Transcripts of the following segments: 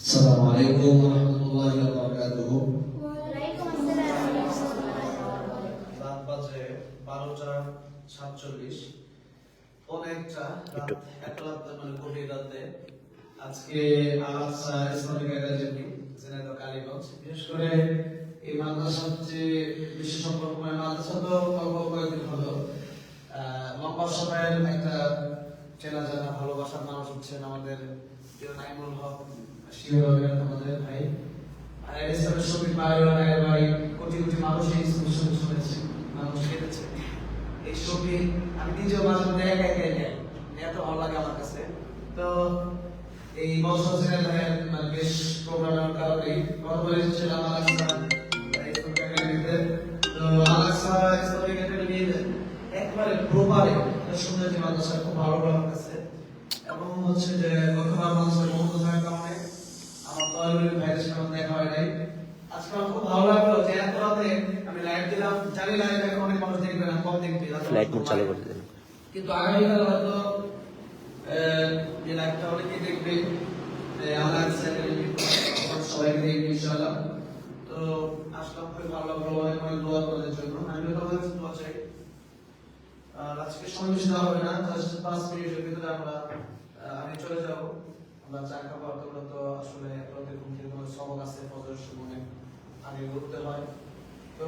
السلام عليكم ورحمة الله وبركاته ওয়ালাইকুম আসসালাম রাত বাজে বারোটা সাতচল্লিশ অনেকটা রাত একটা রাত মানে গভীর রাতে আজকে আলাসা ইসলামিক একাডেমি জেনেদা কালীগঞ্জ বিশেষ করে এই মাদ্রাসার যে বিশ্ব সম্পর্ক মানে মাদ্রাসা তো অল্প কয়েকদিন হলো আহ, লম্বা সময়ের একটা চেনা জানা ভালোবাসার মানুষ হচ্ছেন আমাদের প্রিয় নাইমুল হক মানে বেশ প্রোগ্রামের কারণে গতবার আলাক্সা একবারে প্রপারে শুনে যে খুব ভালো কাছে। এবং হচ্ছে যে গতবার মাদ্রাসার বন্ধ থাকার কারণে আমার তরুণের ভাইয়ের সাথে আমার দেখা হয় নাই আজকে আমার খুব ভালো লাগল যে এত রাতে আমি লাইভ দিলাম জানি লাইভ এখন অনেক মানুষ দেখবে না কম দেখবে রাতে ফ্লাইট মোড চালু করে দেন কিন্তু হয়তো আমি পাঁচ ভিতরে আমরা আমি চলে আমরা চা খাবার তো আসলে রাতে সবক আছে উঠতে হয়। তো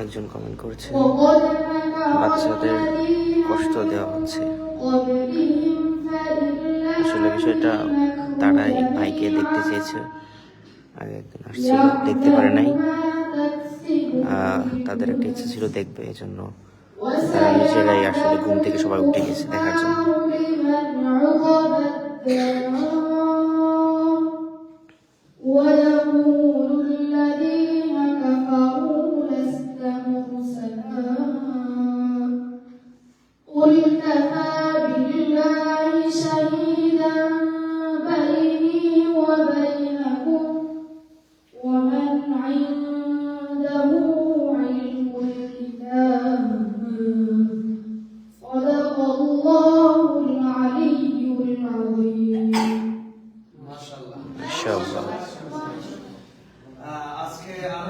একজন কমেন্ট করছে বাচ্চাদের কষ্ট দেওয়া হচ্ছে। আসলে বিষয়টা তারাই ভাইকে দেখতে চেয়েছে। আগে একদিন দেখতে পারে নাই। তাদের একটা ইচ্ছা ছিল দেখবে এই জন্য তারা নিজেরাই আসলে ঘুম থেকে সবাই উঠে গেছে দেখার জন্য। আজকে